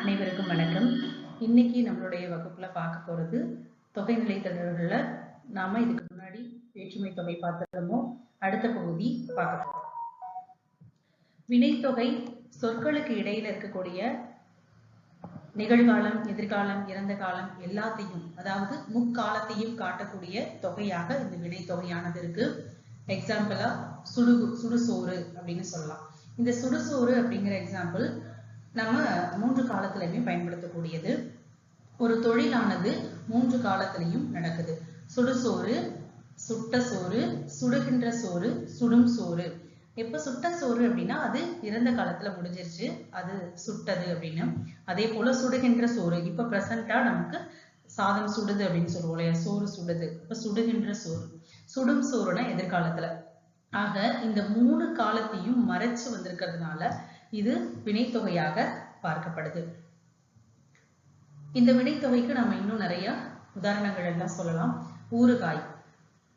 அனைவருக்கும் வணக்கம். இன்னைக்கு நம்மளுடைய வகுப்புல பார்க்க போறது தொகைநிலை தொடர்கள்ல நாம இதுக்கு முன்னாடி வேற்றுமை தொகை பார்த்திருந்தோமோ அடுத்த பகுதி பார்க்க போறோம். வினைத்தொகை சொற்களுக்கு இடையில இருக்கக்கூடிய நிகழ்காலம் எதிர்காலம் இறந்த காலம் எல்லாத்தையும் அதாவது முக்காலத்தையும் காட்டக்கூடிய தொகையாக இந்த வினைத்தொகையானது இருக்கு. எக்ஸாம்பிளா சுடு சுடுசோறு அப்படின்னு சொல்லலாம். இந்த சுடுசோறு அப்படிங்கிற எக்ஸாம்பிள் நம்ம மூன்று காலத்திலையுமே பயன்படுத்தக்கூடியது. ஒரு தொழிலானது மூன்று காலத்திலையும் நடக்குது. சுடுசோறு சுட்ட சோறு சுடுகின்ற சோறு சுடும் சோறு. எப்ப சுட்ட சோறு அப்படின்னா அது இறந்த காலத்துல முடிஞ்சிருச்சு. அது சுட்டது அப்படின்னு. அதே போல சுடுகின்ற சோறு. இப்ப பிரசண்டா நமக்கு சாதம் சுடுது அப்படின்னு சொல்லுவோம் இல்லையா? சோறு சுடுது. இப்ப சுடுகின்ற சோறு. சுடும் சோறுனா எதிர்காலத்துல. ஆக இந்த மூணு காலத்தையும் மறைச்சு வந்திருக்கிறதுனால இது வினைத்தொகையாக பார்க்கப்படுது. இந்த வினைத்தொகைக்கு நம்ம இன்னும் நிறைய உதாரணங்கள் எல்லாம் சொல்லலாம். ஊறுகாய்.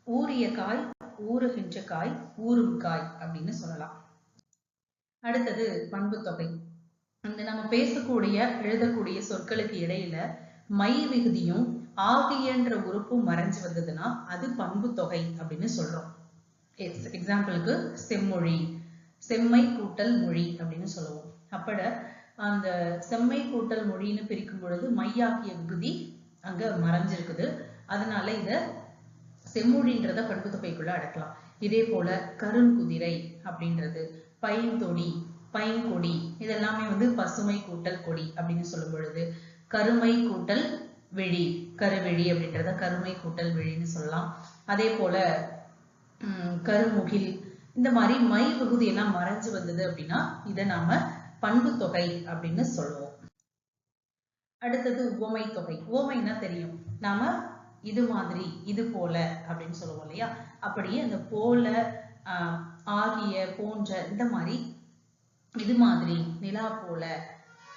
ஊறிய காய் ஊறுகின்ற காய் ஊறும் காய் அப்படின்னு சொல்லலாம். அடுத்தது பண்பு தொகை. அந்த நம்ம பேசக்கூடிய எழுதக்கூடிய சொற்களுக்கு இடையில மை விகுதியும் ஆகியன்ற உறுப்பும் மறைஞ்சு வந்ததுன்னா அது பண்பு தொகை அப்படின்னு சொல்றோம். எக்ஸாம்பிளுக்கு செம்மொழி செம்மை கூட்டல் மொழி அப்படின்னு சொல்லுவோம். அப்பட அந்த செம்மை கூட்டல் மொழின்னு பிரிக்கும் பொழுது மையாக்கிய விகுதி அங்க மறைஞ்சிருக்குது. அதனால இத செம்மொழின்றத பண்பு தொகைக்குள்ள அடக்கலாம். இதே போல கருங்குதிரை அப்படின்றது பைந்தொடி பைங்கொடி இதெல்லாமே வந்து பசுமை கூட்டல் கொடி அப்படின்னு சொல்லும் பொழுது கருமை கூட்டல் வெழி கருவெளி அப்படின்றத கருமை கூட்டல் வெழின்னு சொல்லலாம். அதே போல கருமுகில் இந்த மாதிரி மை பகுதி எல்லாம் மறைஞ்சு வந்தது அப்படின்னா இதை நாம பண்பு தொகை அப்படின்னு சொல்லுவோம். அடுத்தது ஓமை தொகை ஓமைன்னா தெரியும். நாம இது மாதிரி இது போல அப்படின்னு சொல்லுவோம் இல்லையா? அப்படியே அந்த போல ஆஹ் ஆகிய போன்ற இந்த மாதிரி இது மாதிரி நிலா போல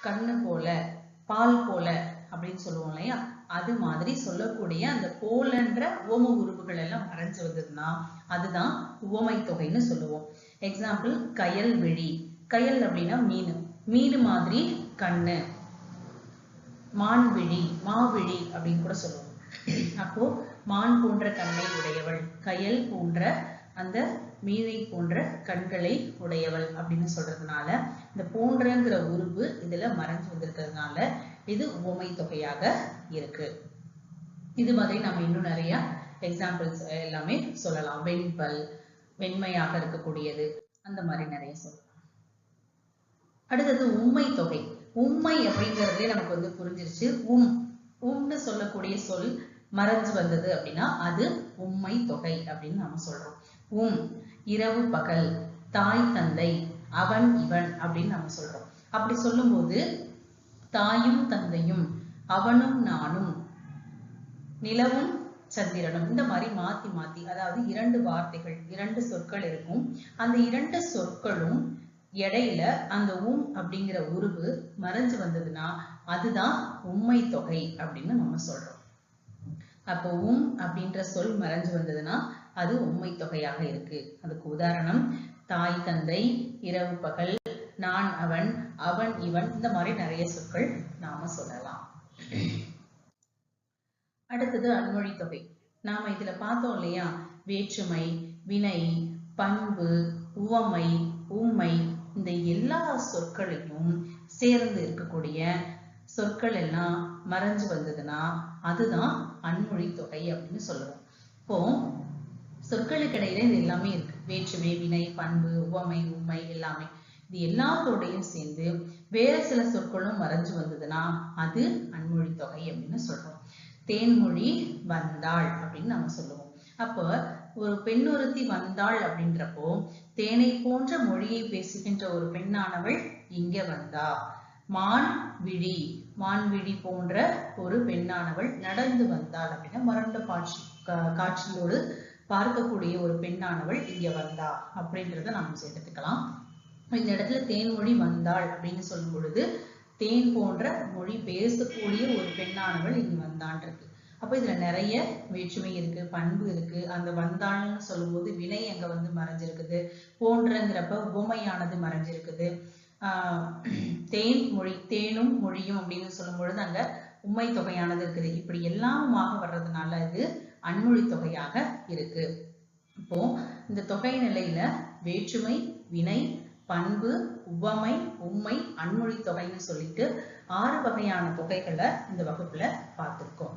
கண்ணு போல பால் போல அப்படின்னு சொல்லுவோம் இல்லையா? அது மாதிரி சொல்லக்கூடிய அந்த போலன்ற ஓம உறுப்புகள் எல்லாம் மறைஞ்சு வந்ததுன்னா அதுதான் ஓமை தொகைன்னு சொல்லுவோம். எக்ஸாம்பிள் கயல் விழி. கயல் அப்படின்னா மீன். மீன் மாதிரி கண்ணு. மான்விழி மாவிழி அப்படின்னு கூட சொல்லுவோம். அப்போ மான் போன்ற கண்ணை உடையவள் கயல் போன்ற அந்த மீனை போன்ற கண்களை உடையவள் அப்படின்னு சொல்றதுனால இந்த போன்றங்கிற உருவு இதுல மறைஞ்சு வந்திருக்கிறதுனால இது உவமை தொகையாக இருக்கு. இது மாதிரி நம்ம இன்னும் நிறைய எக்ஸாம்பிள்ஸ் எல்லாமே சொல்லலாம். வெண்பல் வெண்மையாக இருக்கக்கூடியது அந்த மாதிரி நிறைய சொல்லலாம். அடுத்தது உண்மை தொகை. உண்மை அப்படிங்கிறதுலே நமக்கு வந்து புரிஞ்சிருச்சு. உம். உம்னு சொல்லக்கூடிய சொல் மறைஞ்சு வந்தது அப்படின்னா அது உண்மை தொகை அப்படின்னு நம்ம சொல்றோம். உம் இரவு பகல் தாய் தந்தை அவன் இவன் அப்படின்னு நம்ம சொல்றோம். அப்படி சொல்லும்போது தாயும் தந்தையும் அவனும் நானும் நிலவும் சந்திரனும் இந்த மாதிரி மாத்தி மாத்தி அதாவது இரண்டு வார்த்தைகள் இரண்டு சொற்கள் இருக்கும். அந்த இரண்டு சொற்களும் இடையில அந்த உம் அப்படிங்கிற உருவு மறைஞ்சு வந்ததுன்னா அதுதான் உண்மை தொகை அப்படின்னு நம்ம சொல்றோம். அப்போ உம் அப்படின்ற சொல் மறைஞ்சு வந்ததுன்னா அது உண்மை தொகையாக இருக்கு. அதுக்கு உதாரணம் தாய் தந்தை இரவு பகல் நான் அவன் அவன் இவன் இந்த மாதிரி நிறைய சொற்கள் நாம சொல்லலாம். அடுத்தது அன்மொழி தொகை. நாம இதுல பார்த்தோம் இல்லையா? வேற்றுமை வினை பண்பு உவமை உண்மை இந்த எல்லா சொற்களையும் சேர்ந்து இருக்கக்கூடிய சொற்கள் எல்லாம் மறைஞ்சு வந்ததுன்னா அதுதான் அன்மொழி தொகை அப்படின்னு சொல்லுவோம் இப்போ சொற்களுக்கு இடையில இது எல்லாமே இருக்கு. வேற்றுமை வினை பண்பு உவமை உண்மை எல்லாமே. இது எல்லாத்தோடையும் சேர்ந்து வேற சில சொற்களும் மறைஞ்சு வந்ததுன்னா அது அன்மொழி தொகை அப்படின்னு சொல்றோம். தேன்மொழி வந்தாள் அப்படின்னு நம்ம சொல்லுவோம். அப்ப ஒரு பெண்ணொருத்தி வந்தாள் அப்படின்றப்போ தேனை போன்ற மொழியை பேசுகின்ற ஒரு பெண்ணானவள் இங்க வந்தா. மான் விழி மான்விழி போன்ற ஒரு பெண்ணானவள் நடந்து வந்தாள் அப்படின்னா மரண்ட காட்சி காட்சியோடு பார்க்கக்கூடிய ஒரு பெண்ணானவள் இங்க வந்தா அப்படின்றத நம்ம சேர்த்துக்கலாம். இந்த இடத்துல தேன்மொழி வந்தாள் அப்படின்னு சொல்லும் பொழுது தேன் போன்ற மொழி பேசக்கூடிய ஒரு பெண்ணானவள் இங்க வந்தான் இருக்கு அப்போ இதுல நிறைய வேற்றுமை இருக்கு பண்பு இருக்கு. அந்த வந்தாள்னு சொல்லும்போது வினை அங்க வந்து மறைஞ்சிருக்குது. போன்றங்கிறப்ப உவமையானது மறைஞ்சிருக்குது. ஆஹ் தேன் மொழி தேனும் மொழியும் அப்படின்னு சொல்லும் பொழுது அங்க உண்மை தொகையானது இருக்குது. இப்படி எல்லாமாக வர்றதுனால இது அன்மொழி தொகையாக இருக்கு. இப்போ இந்த தொகை நிலையில வேற்றுமை வினை பண்பு உவமை உண்மை அன்மொழி தொகைன்னு சொல்லிட்டு ஆறு வகையான தொகைகளை இந்த வகுப்புல பார்த்துருக்கோம்.